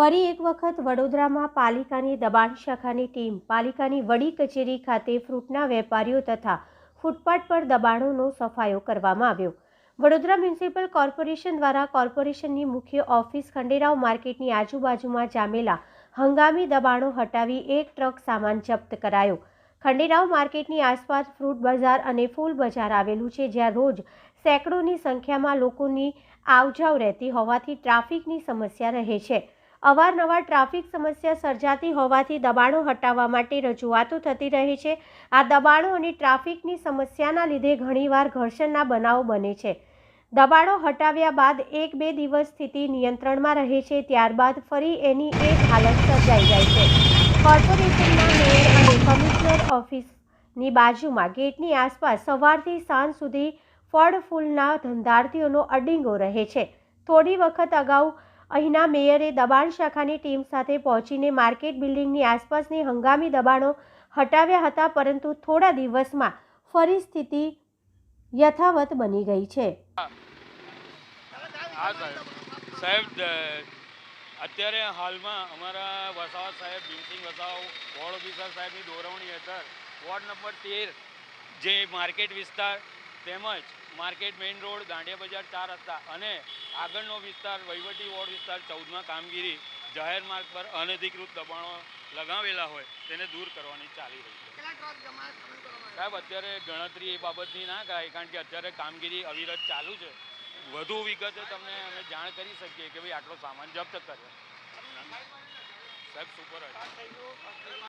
ફરી એક વખત વડોદરામાં પાલિકાની દબાણ શાખાની ટીમ પાલિકાની વડી કચેરી ખાતે ફ્રૂટના વેપારીઓ તથા ફૂટપાથ પર દબાણોનો સફાયો કરવામાં આવ્યો. વડોદરા મ્યુનિસિપલ કોર્પોરેશન દ્વારા કોર્પોરેશનની મુખ્ય ઓફિસ ખંડેરાવ માર્કેટની આજુબાજુમાં જામેલા હંગામી દબાણો હટાવી એક ટ્રક સામાન જપ્ત કરાયો. ખંડેરાવ માર્કેટની આસપાસ ફ્રૂટ બજાર અને ફૂલ બજાર આવેલું છે, જ્યાં રોજ સેંકડોની સંખ્યામાં લોકોની આવજાવ રહેતી હોવાથી ટ્રાફિકની સમસ્યા રહે છે. અવારનવાર ટ્રાફિક સમસ્યા સર્જાતી હોવાથી દબાણો હટાવવા માટે રજૂઆતો થતી રહે છે. આ દબાણો અને ટ્રાફિકની સમસ્યાના લીધે ઘણીવાર ઘર્ષણના બનાવો બને છે. દબાણો હટાવ્યા બાદ એક બે દિવસ સ્થિતિ નિયંત્રણમાં રહે છે, ત્યારબાદ ફરી એની એ હાલત સર્જાઈ જાય છે. કોર્પોરેશનના મેયર અને કમિશનર ઓફિસની બાજુમાં ગેટની આસપાસ સવારથી સાંજ સુધી ફળ ફૂલના ધંધાર્થીઓનો અડીંગો રહે છે. થોડી વખત અગાઉ અહીંના મેયરે દબાણ શાખાની ટીમ સાથે પહોંચીને માર્કેટ બિલ્ડિંગની આસપાસની હંગામી દબાણો હટાવ્યા હતા, પરંતુ થોડા દિવસમાં ફરી સ્થિતિ યથાવત બની ગઈ છે. અત્યારે હાલમાં અમારા વસાવા સાહેબ, ભીમસિંહ વસાવ વોર્ડ ઓફિસર સાહેબની દોરવણી હેઠળ વોર્ડ નંબર તેર જે માર્કેટ વિસ્તાર તેમજ માર્કેટ મેઇન રોડ દાંડિયા બજાર ચાર રસ્તા અને આગળનો વિસ્તાર વહીવટી વોર્ડ વિસ્તાર ચૌદમાં કામગીરી જાહેર માર્ગ પર અનધિકૃત દબાણો લગાવેલા હોય તેને દૂર કરવાની ચાલી રહી છે. સાહેબ અત્યારે ગણતરી એ બાબતની ના કરાય કારણ કે અત્યારે કામગીરી અવિરત ચાલુ છે. વધુ વિગતે તમને અમે જાણ કરી શકીએ કે ભાઈ આટલો સામાન જપ્ત કર્યો. સાહેબ સુપર